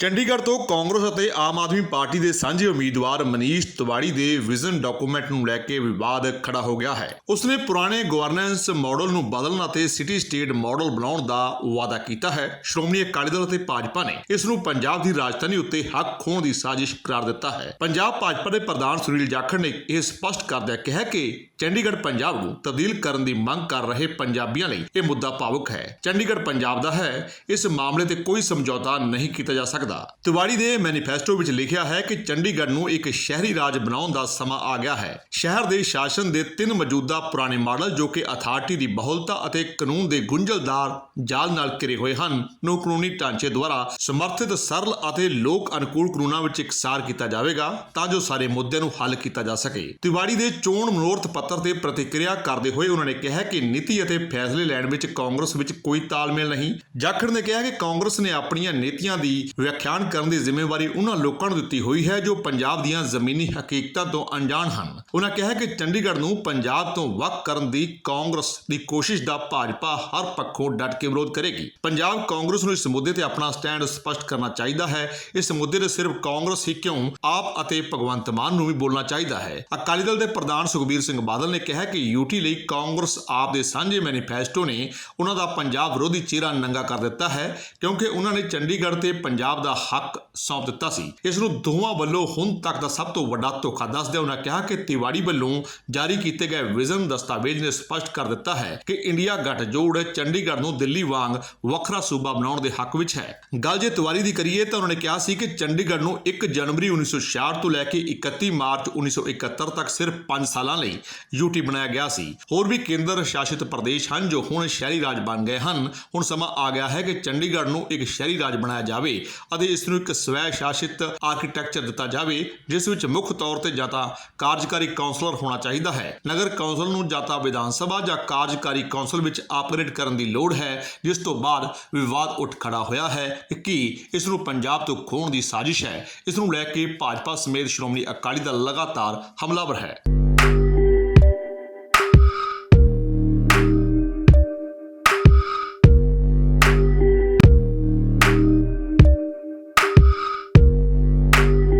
ਚੰਡੀਗੜ੍ਹ ਤੋਂ ਕਾਂਗਰਸ ਅਤੇ ਆਮ ਆਦਮੀ ਪਾਰਟੀ ਦੇ ਸਾਂਝੇ ਉਮੀਦਵਾਰ ਮਨੀਸ਼ ਤਿਵਾੜੀ ਦੇ ਵਿਜ਼ਨ ਡਾਕੂਮੈਂਟ ਨੂੰ ਲੈ ਕੇ ਵਿਵਾਦ ਖੜਾ ਹੋ ਗਿਆ ਹੈ। ਉਸਨੇ ਪੁਰਾਣੇ ਗਵਰਨੈਂਸ ਮਾਡਲ ਨੂੰ ਬਦਲਣ ਅਤੇ ਸਿਟੀ ਸਟੇਟ ਮਾਡਲ ਬਣਾਉਣ ਦਾ ਵਾਅਦਾ ਕੀਤਾ ਹੈ। ਸ਼੍ਰੋਮਣੀ ਅਕਾਲੀ ਦਲ ਅਤੇ ਭਾਜਪਾ ਨੇ ਇਸ ਨੂੰ ਪੰਜਾਬ ਦੀ ਰਾਜਧਾਨੀ ਉੱਤੇ ਹੱਕ ਖੋਹਣ ਦੀ ਸਾਜ਼ਿਸ਼ ਕਰਾਰ ਦਿੱਤਾ ਹੈ। ਪੰਜਾਬ ਭਾਜਪਾ ਦੇ ਪ੍ਰਧਾਨ ਸੁਨੀਲ ਜਾਖੜ ਨੇ ਇਹ ਸਪਸ਼ਟ ਕਰਦਿਆਂ ਕਿਹਾ ਕਿ ਚੰਡੀਗੜ੍ਹ ਪੰਜਾਬ ਨੂੰ ਤਬਦੀਲ ਕਰਨ ਦੀ ਮੰਗ ਕਰ ਰਹੇ ਪੰਜਾਬੀਆਂ ਲਈ ਇਹ ਮੁੱਦਾ ਭਾਵੁਕ ਹੈ। ਚੰਡੀਗੜ੍ਹ ਪੰਜਾਬ ਦਾ ਹੈ। ਇਸ ਮਾਮਲੇ ਤੇ ਕੋਈ ਸਮਝੌਤਾ ਨਹੀਂ ਕੀਤਾ ਜਾ ਸਕਦਾ। ਤਿਵਾੜੀ ਦੇ ਮੈਨੀਫੈਸਟੋ ਵਿੱਚ ਲਿਖਿਆ ਹੈ ਕਿ ਚੰਡੀਗੜ੍ਹ ਨੂੰ ਇੱਕ ਸ਼ਹਿਰੀ ਰਾਜ ਬਣਾਉਣ ਦਾ ਸਮਾਂ ਆ ਗਿਆ ਹੈ। ਸ਼ਹਿਰ ਦੇ ਸ਼ਾਸਨ ਦੇ ਤਿੰਨ ਮੌਜੂਦਾ ਪੁਰਾਣੇ ਮਾਡਲ ਜੋ ਕਿ ਅਥਾਰਟੀ ਦੀ ਬਹੁਲਤਾ ਅਤੇ ਕਾਨੂੰਨ ਦੇ ਗੁੰਝਲਦਾਰ ਜਾਲ ਨਾਲ ਘਿਰੇ ਹੋਏ ਹਨ, ਨੂੰ ਕਾਨੂੰਨੀ ਢਾਂਚੇ ਦੁਆਰਾ ਸਮਰਥਿਤ ਸਰਲ ਅਤੇ ਲੋਕ ਅਨੁਕੂਲ ਕਾਨੂੰਨਾਂ ਵਿੱਚ ਇਕਸਾਰ ਕੀਤਾ ਜਾਵੇਗਾ ਤਾਂ ਜੋ ਸਾਰੇ ਮੁੱਦਿਆਂ ਨੂੰ ਹੱਲ ਕੀਤਾ ਜਾ ਸਕੇ। ਤਿਵਾੜੀ ਦੇ ਚੋਣ ਮਨੋਰਥ ਪੱਤਰ ਤੇ ਪ੍ਰਤੀਕਿਰਿਆ ਕਰਦੇ ਹੋਏ ਉਹਨਾਂ ਨੇ ਕਿਹਾ ਕਿ ਨੀਤੀ ਅਤੇ ਫੈਸਲੇ ਲੈਣ ਵਿੱਚ ਕਾਂਗਰਸ ਵਿੱਚ ਕੋਈ ਤਾਲਮੇਲ ਨਹੀਂ। ਜਾਖੜ ਨੇ ਕਿਹਾ ਕਿ ਕਾਂਗਰਸ ਨੇ ਆਪਣੀਆਂ ਨੀਤੀਆਂ ਦੀ ਵਿਆਖਿਆਨ ਕਰਨ ਦੀ ਜ਼ਿੰਮੇਵਾਰੀ ਉਹਨਾਂ ਲੋਕਾਂ ਨੂੰ ਦਿੱਤੀ ਹੋਈ ਹੈ ਜੋ ਪੰਜਾਬ ਦੀਆਂ ਜ਼ਮੀਨੀ ਹਕੀਕਤਾਂ ਤੋਂ ਅਣਜਾਣ ਹਨ। ਉਹਨਾਂ ਕਿਹਾ ਕਿ ਚੰਡੀਗੜ੍ਹ ਨੂੰ ਪੰਜਾਬ ਤੋਂ ਵੱਖ ਕਰਨ ਦੀ ਕਾਂਗਰਸ ਦੀ ਕੋਸ਼ਿਸ਼ ਦਾ ਭਾਜਪਾ ਹਰ ਪੱਖੋਂ ਡਟ ਕੇ ਵਿਰੋਧ ਕਰੇਗੀ। ਪੰਜਾਬ ਕਾਂਗਰਸ ਨੂੰ ਇਸ ਮੁੱਦੇ ਤੇ ਆਪਣਾ ਸਟੈਂਡ ਸਪਸ਼ਟ ਕਰਨਾ ਚਾਹੀਦਾ ਹੈ। ਇਸ ਮੁੱਦੇ ਤੇ ਸਿਰਫ ਕਾਂਗਰਸ ਹੀ ਕਿਉਂ ਆਪ ਅਤੇ ਭਗਵੰਤ ਮਾਨ ਨੂੰ ਵੀ ਬੋਲਣਾ ਚਾਹੀਦਾ ਹੈ। ਅਕਾਲੀ ਦਲ ਦੇ ਪ੍ਰਧਾਨ ਸੁਖਬੀਰ ਸਿੰਘ ਬਾਦਲ ਨੇ ਕਿਹਾ ਕਿ ਯੂਟੀ ਲਈ ਕਾਂਗਰਸ ਆਪ ਦੇ ਸਾਂਝੇ ਮੈਨੀਫੈਸਟੋ ਨੇ ਉਹਨਾਂ ਦਾ ਪੰਜਾਬ ਵਿਰੋਧੀ ਚਿਹਰਾ ਨੰਗਾ ਕਰ ਦਿੱਤਾ ਹੈ, ਕਿਉਂਕਿ ਉਹਨਾਂ ਨੇ ਚੰਡੀਗੜ੍ਹ ਤੇ ਪੰਜਾਬ ਦਾ ਹੱਕ ਸੌਂਪ ਦਿੱਤਾ ਸੀ। ਇਸ ਨੂੰ ਦੋਵਾਂ ਵੱਲੋਂ ਹੁਣ ਤੱਕ ਦਾ ਸਭ ਤੋਂ ਵੱਡਾ ਧੋਖਾ ਦੱਸਦਿਆਂ ਉਹਨਾਂ ਕਿਹਾ ਕਿ ਤਿਵਾੜੀ ਵੱਲੋਂ ਜਾਰੀ ਕੀਤੇ ਗਏ ਵਿਜ਼ਨ ਦਸਤਾਵੇਜ਼ ਨੇ ਸਪਸ਼ਟ ਕਰ ਦਿੱਤਾ ਹੈ ਕਿ ਇੰਡੀਆ ਗੱਠਜੋੜ ਚੰਡੀਗੜ੍ਹ ਨੂੰ ਦਿੱਲੀ ਵਾਂਗ ਵੱਖਰਾ ਸੂਬਾ ਬਣਾਉਣ ਦੇ ਹੱਕ ਵਿੱਚ ਹੈ। ਗੱਲ ਜੇ ਤਿਵਾੜੀ ਦੀ ਕਰੀਏ ਤਾਂ ਉਹਨਾਂ ਨੇ ਕਿਹਾ ਸੀ ਕਿ ਚੰਡੀਗੜ੍ਹ ਨੂੰ 1 ਜਨਵਰੀ 1966 ਤੋਂ ਲੈ ਕੇ 31 ਮਾਰਚ 1971 ਤੱਕ ਸਿਰਫ 5 ਸਾਲਾਂ ਲਈ ਯੂਟੀ ਬਣਾਇਆ ਗਿਆ ਸੀ। ਹੋਰ ਵੀ ਕੇਂਦਰ ਸ਼ਾਸਿਤ ਪ੍ਰਦੇਸ਼ ਹਨ ਜੋ ਹੁਣ ਸ਼ਹਿਰੀ ਰਾਜ ਬਣ ਗਏ ਹਨ। ਹੁਣ ਸਮਾਂ ਆ ਗਿਆ ਹੈ ਕਿ ਚੰਡੀਗੜ੍ਹ ਨੂੰ ਇੱਕ ਸ਼ਹਿਰੀ ਰਾਜ ਬਣਾਇਆ ਜਾਵੇ ਅਤੇ ਇਸ ਨੂੰ ਇੱਕ ਸਵੈ ਸ਼ਾਸਿਤ ਆਰਕੀਟੈਕਚਰ ਦਿੱਤਾ ਜਾਵੇ, ਜਿਸ ਵਿੱਚ ਮੁੱਖ ਤੌਰ ਤੇ ਜਾਂ ਤਾਂ ਕਾਰਜਕਾਰੀ ਕੌਂਸਲਰ ਹੋਣਾ ਚਾਹੀਦਾ ਹੈ। ਨਗਰ ਕੌਂਸਲ ਨੂੰ ਜਾਂ ਤਾਂ ਵਿਧਾਨ ਸਭਾ ਜਾਂ ਕਾਰਜਕਾਰੀ ਕੌਂਸਲ ਵਿੱਚ ਆਪਰੇਟ ਕਰਨ ਦੀ ਲੋੜ ਹੈ, ਜਿਸ ਤੋਂ ਬਾਅਦ ਵਿਵਾਦ ਉੱਠ ਖੜਾ ਹੋਇਆ ਹੈ ਕਿ ਇਸ ਨੂੰ ਪੰਜਾਬ ਤੋਂ ਖੋਹਣ ਦੀ ਸਾਜ਼ਿਸ਼ ਹੈ। ਇਸ ਨੂੰ ਲੈ ਕੇ ਭਾਜਪਾ ਸਮੇਤ ਸ਼੍ਰੋਮਣੀ ਅਕਾਲੀ ਦਲ ਲਗਾਤਾਰ ਹਮਲਾਵਰ ਹੈ।